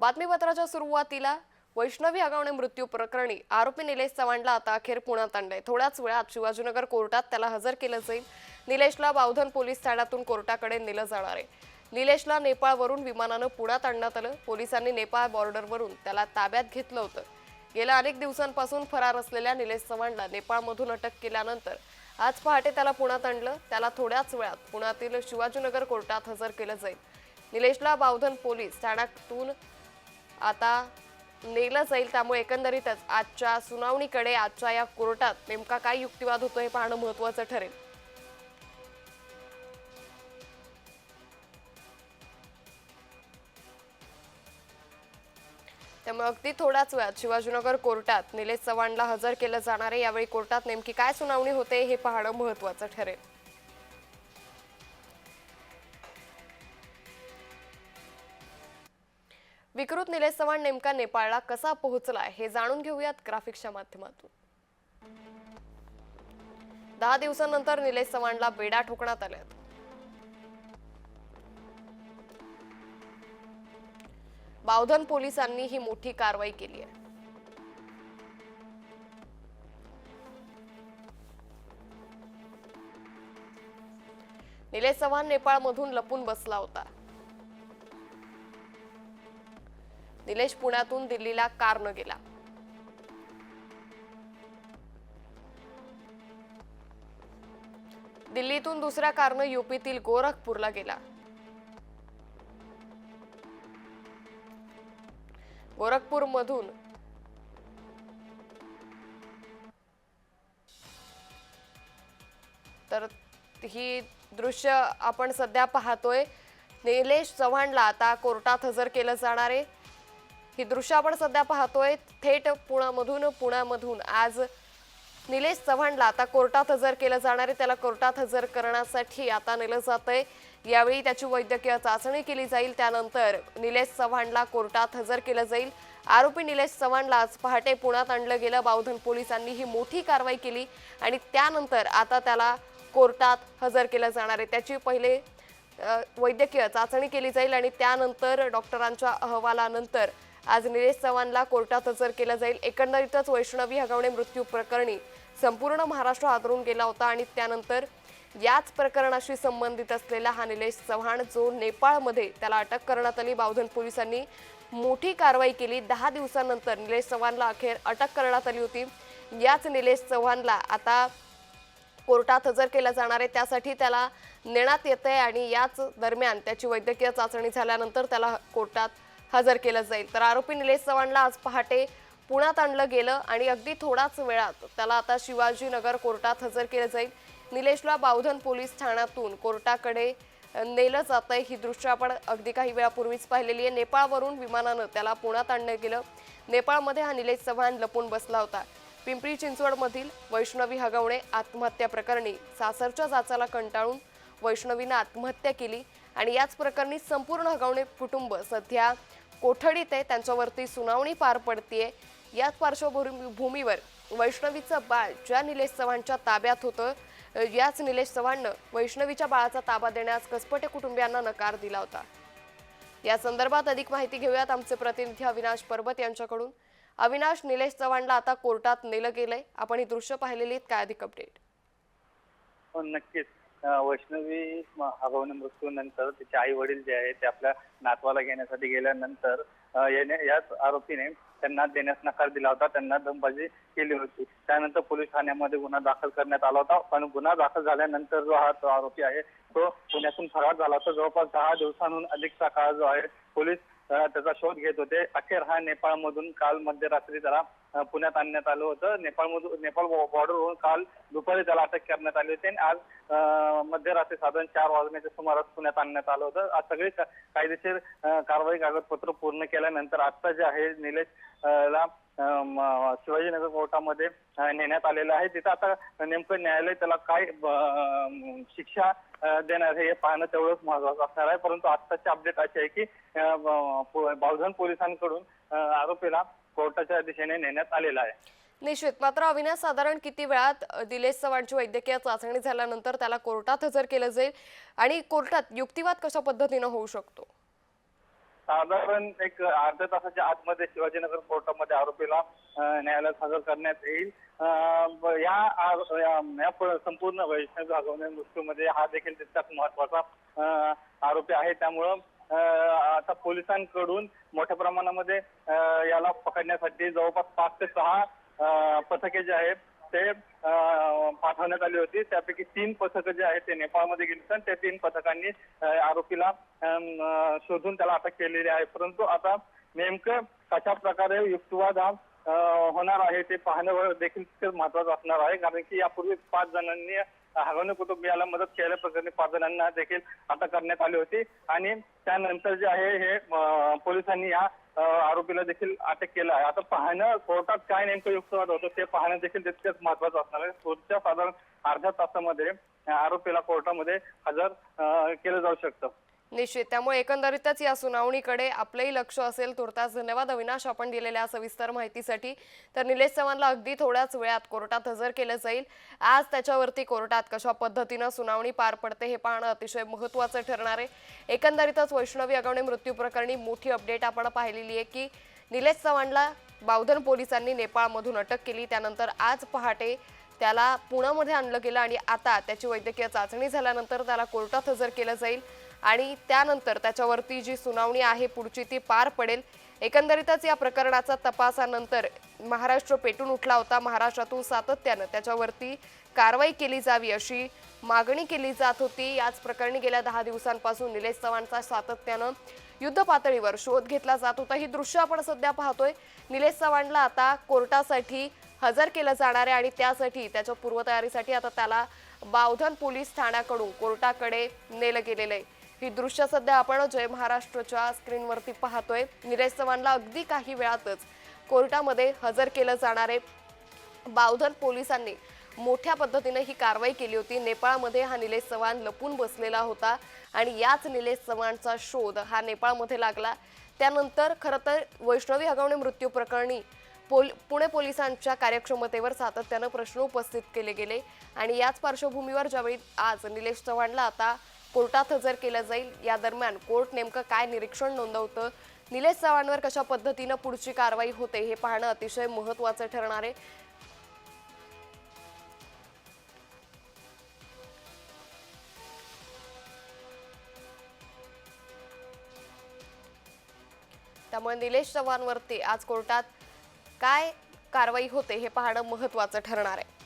बातमीपत्राच्या सुरुवातीला वैष्णवी आगावणे मृत्यू प्रकरणी आरोपी निलेश चव्हाणला आता अखेर पुण्यात आणलंय. थोड्याच वेळात शिवाजीनगर कोर्टात त्याला हजर केलं जाईल. निलेशला बावधन पोलीस ठाण्यातून कोर्टाकडे नेलं जाणार आहे. निलेशला नेपाळवरून विमानानं पुण्यात आणण्यात आलं. पोलिसांनी नेपाळ बॉर्डरवरून त्याला ताब्यात घेतलं होतं. गेल्या अनेक दिवसांपासून फरार असलेल्या निलेश चव्हाणला नेपाळमधून अटक केल्यानंतर आज पहाटे त्याला पुण्यात आणलं. त्याला थोड्याच वेळात पुण्यातील शिवाजीनगर कोर्टात हजर केलं जाईल. निलेशला बावधन पोलीस ठाण्यातून आता नेलं जाईल त्यामुळे एकंदरीतच आजच्या सुनावणीकडे आजच्या या कोर्टात नेमका काय युक्तिवाद होतो हे पाहणं महत्वाचं ठरेल. त्यामुळे अगदी थोड्याच वेळात शिवाजीनगर कोर्टात निलेश चव्हाणला हजर केलं जाणार आहे. यावेळी कोर्टात नेमकी काय सुनावणी होते हे पाहणं महत्वाचं ठरेल. विकृत निलेश चव्हाण नेमका नेपाळला कसा पोहोचलाय हे जाणून घेऊयात ग्राफिक्सच्या माध्यमातून. दहा दिवसांनंतर निलेश चव्हाणला बेडा ठोकण्यात आल्या बावधन पोलिसांनी ही मोठी कारवाई केली आहे. निलेश चव्हाण नेपाळमधून लपून बसला होता. निलेश पुण्यातून दिल्लीला कारनं गेला. दिल्लीतून दुसऱ्या कारनं युपीतील गोरखपूरला गेला. गोरखपूर मधून तर ही दृश्य आपण सध्या पाहतोय. निलेश चव्हाणला आता कोर्टात हजर केलं जाणार आहे. ही दृश्य आपण सध्या पाहतोय. थेट पुण्यामधून पुण्यामधून. आज निलेश चव्हाणला आता कोर्टात हजर केलं जाणार आहे. त्याला कोर्टात हजर करण्यासाठी आता नेलं जात आहे यावेळी त्याची वैद्यकीय चाचणी केली जाईल. त्यानंतर निलेश चव्हाणला कोर्टात हजर केलं जाईल. आरोपी निलेश चव्हाणला आज पहाटे पुण्यात आणलं गेलं. बावधन पोलिसांनी ही मोठी कारवाई केली आणि त्यानंतर आता त्याला कोर्टात हजर केलं जाणार आहे. त्याची पहिले वैद्यकीय चाचणी केली जाईल आणि त्यानंतर डॉक्टरांच्या अहवालानंतर आज निलेश चव्हाणला कोर्टात हजर केलं जाईल. एकंदरीतच वैष्णवी हगवणे मृत्यू प्रकरणी संपूर्ण महाराष्ट्र हादरून गेला होता आणि त्यानंतर याच प्रकरणाशी संबंधित असलेला हा निलेश चव्हाण जो नेपाळमध्ये त्याला अटक करण्यात आली. बावधन पोलिसांनी मोठी कारवाई केली. दहा दिवसानंतर निलेश चव्हाणला अखेर अटक करण्यात आली होती. याच निलेश चव्हाणला आता कोर्टात हजर केलं जाणार आहे. त्यासाठी त्याला नेण्यात येत आहे आणि याच दरम्यान त्याची वैद्यकीय चाचणी झाल्यानंतर त्याला कोर्टात हजर केलं जाईल. तर आरोपी निलेश चव्हाणला आज पहाटे पुण्यात आणलं गेलं आणि अगदी थोडाच वेळात त्याला आता शिवाजीनगर कोर्टात हजर केलं जाईल. निलेशला बावधन पोलीस ठाण्यातून कोर्टाकडे नेलं जात आहे ही दृश्य आपण अगदी काही वेळापूर्वीच पाहिलेली आहे. नेपाळवरून विमानानं त्याला पुण्यात आणलं गेलं. नेपाळमध्ये हा निलेश चव्हाण लपून बसला होता. पिंपरी चिंचवडमधील वैष्णवी हगवणे आत्महत्या प्रकरणी सासरच्या जाचाला कंटाळून वैष्णवीनं आत्महत्या केली आणि याच प्रकरणी संपूर्ण हगवणे कुटुंब सध्या कोठडीत आहे त्यांच्यावरती सुनावणी पार पडतीये. याच पार्श्वभूमीवर वैष्णवीचं बाळ ज्या निलेश चव्हाणच्या ताब्यात होतं याच निलेश चव्हाणनं वैष्णवीच्या बाळाचा ताबा देण्यास कसपटे कुटुंबियांना नकार दिला होता. या संदर्भात अधिक माहिती घेऊयात आमचे प्रतिनिधी अविनाश पर्वत यांच्याकडून. अविनाश निलेश चव्हाणला आता कोर्टात नेलं गेलंय. आपण ही दृश्य पाहिलेली आहेत. काय अधिक अपडेट हो, नक्कीच. वैष्णवी म- मृत्यूनंतर तिचे आई वडील जे आहेत ते आपल्या नातवाला घेण्यासाठी गेल्यानंतर याने याच आरोपीने त्यांना देण्यास नकार दिला होता. त्यांना दमबाजी केली होती. त्यानंतर पोलीस ठाण्यामध्ये गुन्हा दाखल करण्यात आला होता. पण गुन्हा दाखल झाल्यानंतर जो हा आरोपी आहे तो पुण्यातून फरार झाला होता. जवळपास दहा दिवसांहून अधिकचा काळ जो आहे पोलीस त्याचा शोध घेत होते. अखेर हा नेपाळमधून काल मध्यरात्री त्याला पुण्यात आणण्यात आलं होतं. नेपाळमधून नेपाळ बॉर्डरवरून काल दुपारी त्याला अटक करण्यात आली होती आणि आज मध्यरात्री साधारण चार वाजण्याच्या सुमारास पुण्यात आणण्यात आलं होतं. आज सगळी कायदेशीर कारवाई कागदपत्र पूर्ण केल्यानंतर आता जे आहे निलेश ला शिवाजीनगर कोर्टामध्ये नेण्यात आलेलं आहे. तिथं आता नेमकं न्यायालय त्याला काय शिक्षा देणार हे पाहणं तेवढंच महत्वाचं असणार आहे. परंतु आत्ताची अपडेट अशी आहे की बावधन पोलिसांकडून आरोपीला कोर्टाच्या दिशेने नेण्यात आलेला आहे. निश्चित. मात्र अविनाश साधारण किती वेळात दिलेश चव्हाणची वैद्यकीय चाचणी झाल्यानंतर त्याला कोर्टात हजर केलं जाईल? आणि कोर्टात युक्तिवाद कशा पद्धतीनं होऊ शकतो? साधारण एक अर्ध्या तासाच्या आतमध्ये शिवाजीनगर कोर्टामध्ये आरोपीला न्यायालयात हजर करण्यात येईल. या संपूर्ण वैष्णव भागवणे मृत्यूमध्ये हा देखील तितकाच महत्त्वाचा आरोपी आहे. त्यामुळं आता पोलिसांकडून मोठ्या प्रमाणामध्ये याला पकडण्यासाठी जवळपास पाच ते सहा पथके जे आहेत ते पाठवण्यात आली होती. त्यापैकी तीन पथकं जे आहेत ते नेपाळमध्ये गेली तर त्या तीन पथकांनी आरोपीला शोधून त्याला अटक केलेली आहे. परंतु आता नेमकं कशा प्रकारे युक्तिवाद हा होणार आहे ते पाहणं देखील तितकंच महत्वाचं असणार आहे. कारण की यापूर्वी पाच जणांनी हगवणे कुटुंबियाला मदत केल्या प्रकरणी पाच जणांना देखील अटक करण्यात आली होती. आणि त्यानंतर जे आहे हे पोलिसांनी या आरोपीला देखील अटक केलं आहे. आता पाहणं कोर्टात काय नेमकं युक्तवाद होतं ते पाहणं देखील तितकंच महत्वाचं असणार आहे. पुढच्या साधारण अर्ध्या तासामध्ये आरोपीला कोर्टामध्ये हजर केलं जाऊ शकतं. निश्चित. त्यामुळे एकंदरीतच या सुनावणीकडे आपलंही लक्ष असेल. तुर्तास धन्यवाद. अविनाश आपण दिलेल्या सविस्तर माहितीसाठी. तर निलेश चव्हाणला अगदी थोड्याच वेळात कोर्टात हजर केलं जाईल. आज त्याच्यावरती कोर्टात कशा पद्धतीनं सुनावणी पार पडते हे पाहणं अतिशय महत्त्वाचं ठरणार आहे. एकंदरीतच वैष्णवी अगवणे मृत्यू प्रकरणी मोठी अपडेट आपण पाहिलेली आहे की निलेश चव्हाणला बावधन पोलिसांनी नेपाळमधून अटक केली. त्यानंतर आज पहाटे त्याला पुण्यामध्ये आणलं गेलं आणि आता त्याची वैद्यकीय चाचणी झाल्यानंतर त्याला कोर्टात हजर केलं जाईल. आणि त्यानंतर त्याच्यावरती जी सुनावणी आहे पुढची ती पार पडेल. एकंदरीतच या प्रकरणाचा तपासानंतर महाराष्ट्र पेटून उठला होता. महाराष्ट्रातून सातत्यानं त्याच्यावरती कारवाई केली जावी अशी मागणी केली जात होती. याच प्रकरणी गेल्या दहा दिवसांपासून निलेश चव्हाणचा सातत्यानं युद्ध पातळीवर शोध घेतला जात होता. ही दृश्य आपण सध्या पाहतोय. निलेश चव्हाणला आता कोर्टासाठी हजर केलं जाणार आहे आणि त्यासाठी त्याच्या पूर्वतयारीसाठी आता त्याला बावधन पोलीस ठाण्याकडून कोर्टाकडे नेलं गेलेलं आहे. ही दृश्य सध्या आपण जय महाराष्ट्रच्या स्क्रीनवरती पाहतोय. निलेश चव्हाणला अगदी काही वेळातच कोर्टामध्ये हजर केलं जाणार आहे. बावधन पोलिसांनी मोठ्या पद्धतीने ही कारवाई केली होती. नेपाळमध्ये हा निलेश चव्हाण लपून बसलेला होता आणि याच निलेश चव्हाणचा शोध हा नेपाळमध्ये लागला. त्यानंतर खरं तर वैष्णवी हगवणे मृत्यू प्रकरणी पोल पुणे पोलिसांच्या कार्यक्षमतेवर सातत्यानं प्रश्न उपस्थित केले गेले. आणि याच पार्श्वभूमीवर ज्यावेळी आज निलेश चव्हाणला आता कोर्टात हजर केलं जाईल. या दरम्यान कोर्ट नेमकं काय निरीक्षण नोंदवतं? निलेश चव्हाणवर कशा पद्धतीनं पुढची कारवाई होते हे पाहणं अतिशय महत्त्वाचं ठरणार आहे. त्यामुळे निलेश चव्हाणवरती आज कोर्टात काय कारवाई होते हे पाहणं महत्त्वाचं ठरणार आहे.